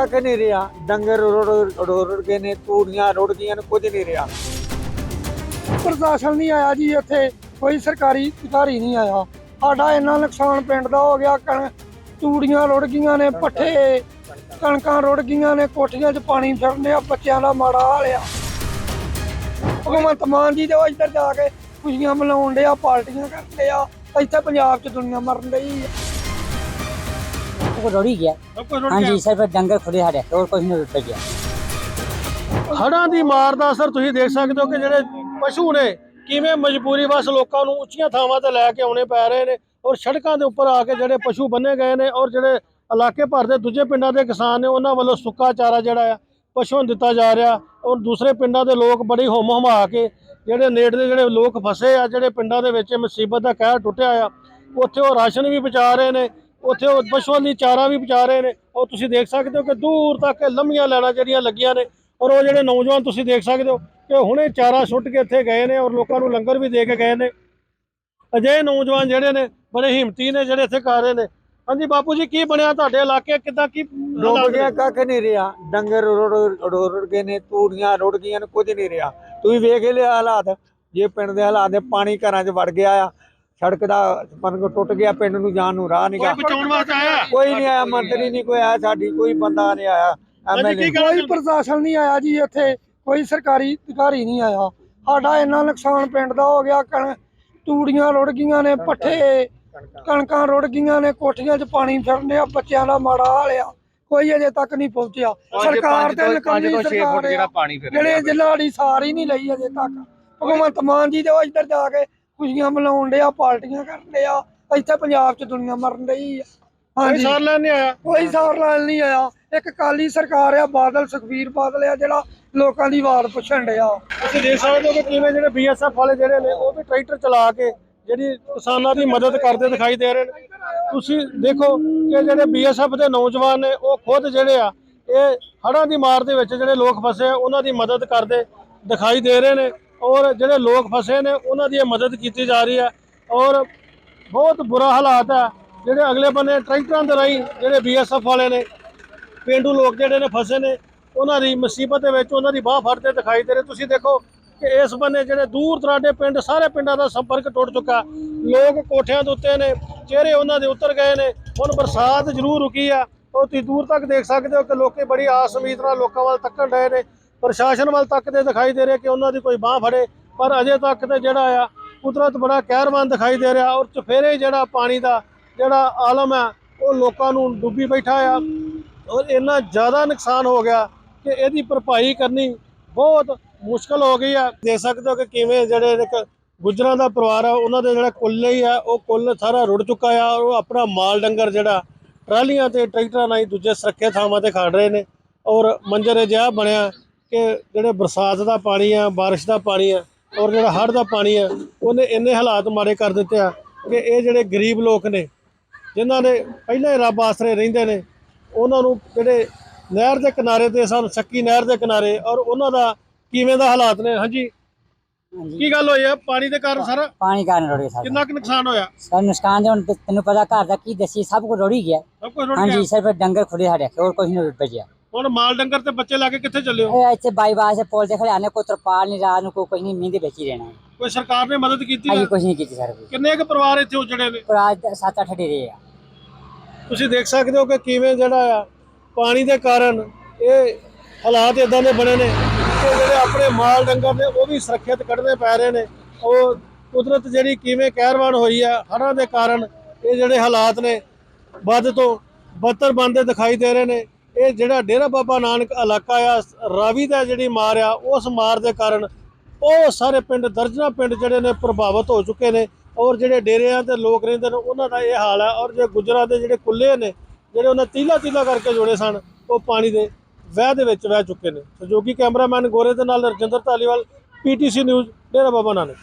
ਕੱਖ ਨਹੀਂ ਰਿਹਾ? ਡੰਗਰ ਰੋੜ ਰੋੜ ਗਏ ਨੇ ਤੂੜੀਆਂ ਰੁੜ ਗਈਆਂ ਨੇ ਕੁਝ ਨਹੀਂ ਰਿਹਾ। ਪ੍ਰਸ਼ਾਸਨ ਨਹੀਂ ਆਇਆ ਜੀ ਇੱਥੇ ਕੋਈ ਸਰਕਾਰੀ ਅਧਿਕਾਰੀ ਨਹੀਂ ਆਇਆ। ਸਾਡਾ ਇੰਨਾ ਨੁਕਸਾਨ ਪਿੰਡ ਦਾ ਹੋ ਗਿਆ ਕਣ ਤੂੜੀਆਂ ਰੁੜ ਗਈਆਂ ਨੇ ਪੱਠੇ ਕਣਕਾਂ ਰੁੜ ਗਈਆਂ ਨੇ ਕੋਠੀਆਂ 'ਚ ਪਾਣੀ ਫਿਰਨੇ ਆ ਬੱਚਿਆਂ ਦਾ ਮਾੜਾ ਹਾਲ ਆ। ਭਗਵੰਤ ਮਾਨ ਜੀ ਦੇ ਉਹ ਇੱਧਰ ਜਾ ਕੇ ਖੁਸ਼ੀਆਂ ਮਨਾਉਣ ਡਿਆ ਪਾਰਟੀਆਂ ਕਰਦੇ ਆ ਇੱਥੇ ਪੰਜਾਬ 'ਚ ਦੁਨੀਆ ਮਰਨ ਡਈ ਆ। को रोड़ी गया हाँ जी सर पर डंगर खुले हारे और कुछ नहीं रुक गया ਹੜ੍ਹਾਂ ਦੀ ਮਾਰ ਦਾ ਅਸਰ ਤੁਸੀਂ ਦੇਖ ਸਕਦੇ ਹੋ ਕਿ ਜਿਹੜੇ ਪਸ਼ੂ ਨੇ ਕਿਵੇਂ ਮਜਬੂਰੀ ਵਸ ਲੋਕਾਂ ਨੂੰ ਉੱਚੀਆਂ ਥਾਵਾਂ ਤੇ ਲੈ ਕੇ ਆਉਣੇ ਪੈ ਰਹੇ ਨੇ ਔਰ ਸੜਕਾਂ ਦੇ ਉੱਪਰ ਆ ਕੇ ਜਿਹੜੇ ਪਸ਼ੂ ਬੰਨੇ ਗਏ ਨੇ ਔਰ ਜਿਹੜੇ ਇਲਾਕੇ ਭਰ ਦੇ ਦੂਜੇ ਪਿੰਡਾਂ ਦੇ ਕਿਸਾਨ ਨੇ ਉਹਨਾਂ ਵੱਲੋਂ ਸੁੱਕਾ ਚਾਰਾ ਜਿਹੜਾ ਆ ਪਸ਼ੂਆਂ ਨੂੰ ਦਿੱਤਾ ਜਾ ਰਿਹਾ ਔਰ ਦੂਸਰੇ ਪਿੰਡਾਂ ਦੇ ਲੋਕ ਬੜੀ ਹੁਮ ਹੁਮਾ ਕੇ ਜਿਹੜੇ ਨੇੜਲੇ ਜਿਹੜੇ ਲੋਕ ਫਸੇ ਆ ਜਿਹੜੇ ਪਿੰਡਾਂ ਦੇ ਵਿੱਚ ਇਹ ਮੁਸੀਬਤ ਦਾ ਕਹਿਰ ਟੁੱਟਿਆ ਆ ਉੱਥੇ ਉਹ ਰਾਸ਼ਨ ਵੀ ਪਹੁੰਚਾ ਰਹੇ ਨੇ ਉੱਥੇ ਉਹ ਪਸ਼ੂਆਂ ਦੀ ਚਾਰਾ ਵੀ ਪਹੁੰਚਾ ਰਹੇ ਨੇ। ਔਰ ਤੁਸੀਂ ਦੇਖ ਸਕਦੇ ਹੋ ਕਿ ਦੂਰ ਤੱਕ ਲੰਮੀਆਂ ਲੈਣਾ ਜਿਹੜੀਆਂ ਲੱਗੀਆਂ ਨੇ ਔਰ ਉਹ ਜਿਹੜੇ ਨੌਜਵਾਨ ਤੁਸੀਂ ਦੇਖ ਸਕਦੇ ਹੋ ਕਿ ਹੁਣੇ ਚਾਰਾ ਸੁੱਟ ਕੇ ਇੱਥੇ ਗਏ ਨੇ ਔਰ ਲੋਕਾਂ ਨੂੰ ਲੰਗਰ ਵੀ ਦੇ ਕੇ ਗਏ ਨੇ। ਅਜਿਹੇ ਨੌਜਵਾਨ ਜਿਹੜੇ ਨੇ ਬੜੇ ਹਿੰਮਤੀ ਨੇ ਜਿਹੜੇ ਇੱਥੇ ਕਰ ਰਹੇ ਨੇ। ਹਾਂਜੀ ਬਾਪੂ ਜੀ ਕੀ ਬਣਿਆ ਤੁਹਾਡੇ ਇਲਾਕੇ? ਕਿੱਦਾਂ ਕੀ ਡੁੱਬ ਗਿਆ ਕੱਖ ਨਹੀਂ ਰਿਹਾ। ਡੰਗਰ ਰੋੜ ਰੋੜ ਗਏ ਨੇ ਤੂੜੀਆਂ ਰੁੜ ਗਈਆਂ ਨੇ ਕੁਝ ਨਹੀਂ ਰਿਹਾ। ਤੁਸੀਂ ਵੇਖ ਲਿਆ ਹਾਲਾਤ। ਜੇ ਪਿੰਡ ਦੇ ਹਾਲਾਤ ਨੇ ਪਾਣੀ ਘਰਾਂ 'ਚ ਵੜ ਗਿਆ ਆ। ਸੜਕ ਦਾ ਮਨ ਟੁੱਟ ਗਿਆ ਪਿੰਡ ਨੂੰ ਜਾਣ ਨੂੰ ਰਾਹ ਨਹੀਂ ਕੋਈ ਗਾ ਬਚਾਉਣ ਵਾਸਤੇ ਆਇਆ? ਕੋਈ ਨਹੀਂ ਆਇਆ ਮੰਤਰੀ ਨਹੀਂ ਕੋਈ ਆਇਆ ਸਾਡੀ ਕੋਈ ਬੰਦਾ ਨਹੀਂ ਆਇਆ ਐਮਐਲਏ ਕੋਈ ਪ੍ਰਸ਼ਾਸਨ ਨਹੀਂ ਆਇਆ ਜੀ ਇੱਥੇ ਕੋਈ ਸਰਕਾਰੀ ਅਧਿਕਾਰੀ ਨਹੀਂ ਆਇਆ। ਸਾਡਾ ਇੰਨਾ ਨੁਕਸਾਨ ਪਿੰਡ ਦਾ ਹੋ ਗਿਆ ਕਣ ਤੂੜੀਆਂ ਰੁੜ ਗਈਆਂ ਨੇ ਪੱਠੇ ਕਣਕਾਂ ਰੁੜ ਗਈਆਂ ਨੇ ਕੋਠੀਆਂ 'ਚ ਪਾਣੀ ਫਿਰਨੇ ਆ ਬੱਚਿਆਂ ਦਾ ਮਾੜਾ ਹਾਲ ਆ ਕੋਈ ਅਜੇ ਤੱਕ ਨਹੀਂ ਪਹੁੰਚਿਆ। ਸਰਕਾਰ ਤੇ ਨਕਮੀ ਸਰਕਾਰ ਆ। ਪਾਣੀ ਫਿਰ ਜਿਹੜੇ ਜ਼ਿਲ੍ਹਾ ਦੀ ਸਾਰੀ ਨਹੀਂ ਲਈ ਅਜੇ ਤੱਕ। ਭਗਵੰਤ ਮਾਨ ਜੀ ਦੇ ਉਹ ਇੱਧਰ ਜਾ ਕੇ ਖੁਸ਼ੀਆਂ ਮਨਾਉਣ ਡਿਆ ਪਾਰਟੀਆਂ ਕਰਦੇ ਆ ਇੱਥੇ ਪੰਜਾਬ 'ਚ ਦੁਨੀਆ ਮਰਨ ਡਈ ਆ। ਕੋਈ ਹਾਂਜੀ। ਸਾਰ ਲੈਣ ਨਹੀਂ ਆਇਆ? ਕੋਈ ਸਾਰ ਲੈਣ ਨਹੀਂ ਆਇਆ। ਇੱਕ ਕਾਲੀ ਸਰਕਾਰ ਆ ਬਾਦਲ ਸੁਖਬੀਰ ਬਾਦਲ ਆ ਜਿਹੜਾ ਲੋਕਾਂ ਦੀ ਆਵਾਜ਼ ਪੁੱਛਣ ਡਿਆ। ਤੁਸੀਂ ਦੇਖ ਸਕਦੇ ਹੋ ਕਿ ਕਿਵੇਂ ਜਿਹੜੇ ਬੀਐਸਐਫ ਵਾਲੇ ਜਿਹੜੇ ਨੇ ਉਹ ਵੀ ਟਰੈਕਟਰ ਚਲਾ ਕੇ ਜਿਹੜੀ ਕਿਸਾਨਾਂ ਦੀ ਮਦਦ ਕਰਦੇ ਦਿਖਾਈ ਦੇ ਰਹੇ ਨੇ। ਤੁਸੀਂ ਦੇਖੋ ਕਿ ਜਿਹੜੇ ਬੀਐਸਐਫ ਦੇ ਨੌਜਵਾਨ ਨੇ ਉਹ ਖੁਦ ਜਿਹੜੇ ਆ ਇਹ ਹੜ੍ਹਾਂ ਦੀ ਮਾਰ ਦੇ ਵਿੱਚ ਜਿਹੜੇ ਲੋਕ ਫਸੇ ਆ ਉਹਨਾਂ ਦੀ ਮਦਦ ਕਰਦੇ ਦਿਖਾਈ ਦੇ ਰਹੇ ਨੇ। ਔਰ ਜਿਹੜੇ ਲੋਕ ਫਸੇ ਨੇ, ਉਹਨਾਂ ਦੀ ਇਹ ਮਦਦ ਕੀਤੀ ਜਾ ਰਹੀ ਹੈ। ਔਰ ਬਹੁਤ ਬੁਰਾ ਹਾਲਾਤ ਹੈ। ਜਿਹੜੇ ਅਗਲੇ ਬੰਨੇ ਟਰੈਕਟਰਾਂ ਦੇ ਰਾਹੀਂ ਜਿਹੜੇ ਬੀਐਸਐਫ ਵਾਲੇ ਨੇ, ਪੇਂਡੂ ਲੋਕ ਜਿਹੜੇ ਨੇ ਫਸੇ ਨੇ, ਉਹਨਾਂ ਦੀ ਮੁਸੀਬਤ ਦੇ ਵਿੱਚ ਉਹਨਾਂ ਦੀ ਬਾਹ ਫੜਦੇ ਦਿਖਾਈ ਦੇ ਰਹੇ। ਤੁਸੀਂ ਦੇਖੋ ਕਿ ਇਸ ਬੰਨੇ ਜਿਹੜੇ ਦੂਰ ਦਰਾਡੇ ਪਿੰਡ, ਸਾਰੇ ਪਿੰਡਾਂ ਦਾ ਸੰਪਰਕ ਟੁੱਟ ਚੁੱਕਾ। ਲੋਕ ਕੋਠਿਆਂ ਦੇ ਉੱਤੇ ਨੇ, ਚਿਹਰੇ ਉਹਨਾਂ ਦੇ ਉਤਰ ਗਏ ਨੇ। ਹੁਣ ਬਰਸਾਤ ਜ਼ਰੂਰ ਰੁਕੀ ਆ। ਉਹ ਤੁਸੀਂ ਦੂਰ ਤੱਕ ਦੇਖ ਸਕਦੇ ਹੋ ਕਿ ਲੋਕੀ ਬੜੀ ਆਸ ਉਮੀਦ ਨਾਲ ਲੋਕਾਂ ਵੱਲ ਤੱਕਣ ਰਹੇ ਨੇ। ਪ੍ਰਸ਼ਾਸਨ ਵੱਲ ਤੱਕ ਤੱਕਦੇ ਦਿਖਾਈ ਦੇ ਰਿਹਾ ਕਿ ਉਹਨਾਂ ਦੀ ਕੋਈ ਬਾਹ ਫੜੇ, ਪਰ ਅਜੇ ਤੱਕ ਤੇ ਜਿਹੜਾ ਆ, ਕੁਦਰਤ ਬੜਾ ਕਹਿਰਵਾਨ ਦਿਖਾਈ ਦੇ ਰਿਹਾ, ਔਰ ਚਫੇਰੇ ਜਿਹੜਾ ਪਾਣੀ ਦਾ ਜਿਹੜਾ ਆਲਮ ਹੈ ਉਹ ਲੋਕਾਂ ਨੂੰ ਡੁੱਬੀ ਬੈਠਾ ਆ। ਔਰ ਇੰਨਾ ਜ਼ਿਆਦਾ ਨੁਕਸਾਨ ਹੋ ਗਿਆ ਕਿ ਇਹਦੀ ਭਰਪਾਈ ਕਰਨੀ ਬਹੁਤ ਮੁਸ਼ਕਲ ਹੋ ਗਈ ਆ। ਦੇਖ ਸਕਦੇ ਹੋ ਕਿ ਕਿਵੇਂ ਜਿਹੜੇ ਇੱਕ ਗੁੱਜਰਾਂ ਦਾ ਪਰਿਵਾਰ ਆ, ਉਹਨਾਂ ਦੇ ਜਿਹੜਾ ਕੁੱਲ ਹੀ ਆ, ਉਹ ਕੁੱਲ ਸਾਰਾ ਰੁੜ ਚੁੱਕਾ ਆ, ਔਰ ਉਹ ਆਪਣਾ ਮਾਲ ਡੰਗਰ ਜਿਹੜਾ ਟਰਾਲੀਆਂ ਤੇ ਟਰੈਕਟਰਾਂ ਨਾਲ ਹੀ ਦੂਜੇ ਸੁਰੱਖਿਆ ਥਾਵਾਂ ਤੇ ਖੜ ਰਹੇ ਨੇ, ਔਰ ਮੰਜ਼ਰ ਅਜਿਹਾ ਬਣਿਆ ਕਿ ਜਿਹੜੇ ਬਰਸਾਤ ਦਾ ਪਾਣੀ ਆ ਬਾਰਿਸ਼ ਦਾ ਪਾਣੀ ਆ ਔਰ ਜਿਹੜਾ ਹੜ੍ਹ ਦਾ ਪਾਣੀ ਆ ਉਹਨੇ ਇੰਨੇ ਹਾਲਾਤ ਮਾਰੇ ਕਰ ਦਿੱਤੇ ਆ ਕਿ ਇਹ ਜਿਹੜੇ ਗਰੀਬ ਲੋਕ ਨੇ ਜਿਨ੍ਹਾਂ ਨੇ ਪਹਿਲਾਂ ਹੀ ਰੱਬ ਆਸਰੇ ਰਹਿੰਦੇ ਨੇ ਉਹਨਾਂ ਨੂੰ ਜਿਹੜੇ ਨਹਿਰ ਦੇ ਕਿਨਾਰੇ ਤੇ ਸਨ ਸੱਕੀ ਨਹਿਰ ਦੇ ਕਿਨਾਰੇ ਔਰ ਉਹਨਾਂ ਦਾ ਕਿਵੇਂ ਦਾ ਹਾਲਾਤ ਨੇ? ਹਾਂਜੀ। ਕੀ ਗੱਲ ਹੋਈ ਆ? ਪਾਣੀ ਦੇ ਕਾਰਨ ਸਰ? ਪਾਣੀ ਕਾਰਨ ਰੋੜੀ ਸਾਰਾ। ਕਿੰਨਾ ਕੁ ਨੁਕਸਾਨ ਹੋਇਆ? ਸਰ ਨੁਕਸਾਨ ਤਾਂ ਤੈਨੂੰ ਪਤਾ ਘਰ ਦਾ ਕੀ ਦੱਸੀ ਸਭ ਕੁਝ ਰੋੜੀ ਗਿਆ। ਹਾਂਜੀ ਸਿਰਫ ਡੰਗਰ ਖੁੱਲੇ ਸਾਡੇ ਹੋਰ ਕੁਝ ਨਹੀਂ ਬਚਿਆ ਹੁਣ ਮਾਲ ਡੰਗਰ ਤੇ ਬੱਚੇ ਲਾ ਕੇ ਕਿੱਥੇ ਚੱਲੇ ਹੋ? ए, ਇੱਥੇ ਬਾਈ ਬਾਈ ਸੇ ਪੋਲ ਦੇ ਖੜੇ ਆਨੇ ਕੋ ਤਰਪਾਲ ਨਹੀਂ ਰਾਤ ਨੂੰ ਕੋ ਕੁਝ ਨਹੀਂ ਮੀਂਹ ਦੇ ਵਿੱਚ ਹੀ ਰਹਿਣਾ ਹੈ। ਕੋਈ ਸਰਕਾਰ ਨੇ ਮਦਦ ਕੀਤੀ ਹੈ? ਕੁਝ ਨਹੀਂ ਕੀਤੀ ਸਰ ਕਿੰਨੇ ਕੁ ਪਰਿਵਾਰ ਇੱਥੇ ਉਜੜੇ ਨੇ? ਪਰ ਅੱਜ 7-8 ਡੇਰੇ ਆ। ਤੁਸੀਂ ਦੇਖ ਸਕਦੇ ਹੋ ਕਿ ਕਿਵੇਂ ਜਿਹੜਾ ਆ ਪਾਣੀ ਦੇ ਕਾਰਨ ਇਹ ਹਾਲਾਤ ਇਦਾਂ ਦੇ ਬਣੇ ਨੇ ਕਿ ਜਿਹੜੇ ਆਪਣੇ ਮਾਲ ਡੰਗਰ ਨੇ ਉਹ ਵੀ ਸੁਰੱਖਿਅਤ ਕੱਢਣੇ ਪੈ ਰਹੇ ਨੇ। ਉਹ ਕੁਦਰਤ ਜਿਹੜੀ ਕਿਵੇਂ ਕਹਿਰਵਾਨ ਹੋਈ ਆ ਹੜ੍ਹਾਂ ਦੇ ਕਾਰਨ ਇਹ ਜਿਹੜੇ ਹਾਲਾਤ ਨੇ ਵੱਧ ਤੋਂ ਬੱਤਰ ਬੰਦੇ ਦਿਖਾਈ ਦੇ ਰਹੇ ਨੇ। ਇਹ ਜਿਹੜਾ ਡੇਰਾ ਬਾਬਾ ਨਾਨਕ ਇਲਾਕਾ ਆ, ਰਾਵੀ ਦਾ ਜਿਹੜੀ ਮਾਰ ਆ, ਉਸ ਮਾਰ ਦੇ ਕਾਰਨ ਉਹ ਸਾਰੇ ਪਿੰਡ, ਦਰਜਨਾ ਪਿੰਡ ਜਿਹੜੇ ਨੇ ਪ੍ਰਭਾਵਿਤ ਹੋ ਚੁੱਕੇ ਨੇ ਔਰ ਜਿਹੜੇ ਡੇਰਿਆਂ ਤੇ ਲੋਕ ਰਹਿੰਦੇ ਨੇ, ਉਹਨਾਂ ਦਾ ਇਹ ਹਾਲ ਹੈ ਔਰ ਜੇ ਗੁਜਰਾਂ ਦੇ ਜਿਹੜੇ ਕੁੱਲੇ ਨੇ, ਜਿਹੜੇ ਉਹਨਾਂ ਤੀਲਾ ਤੀਲਾ ਕਰਕੇ ਜੋੜੇ ਸਨ, ਉਹ ਪਾਣੀ ਦੇ ਵਹਿ ਦੇ ਵਿੱਚ ਵਹਿ ਚੁੱਕੇ ਨੇ। ਸਹਿਯੋਗੀ ਕੈਮਰਾਮੈਨ ਗੋਰੇ ਦੇ ਨਾਲ ਰਜਿੰਦਰ ਧਾਲੀਵਾਲ, ਪੀਟੀਸੀ ਨਿਊਜ਼, ਡੇਰਾ ਬਾਬਾ ਨਾਨਕ।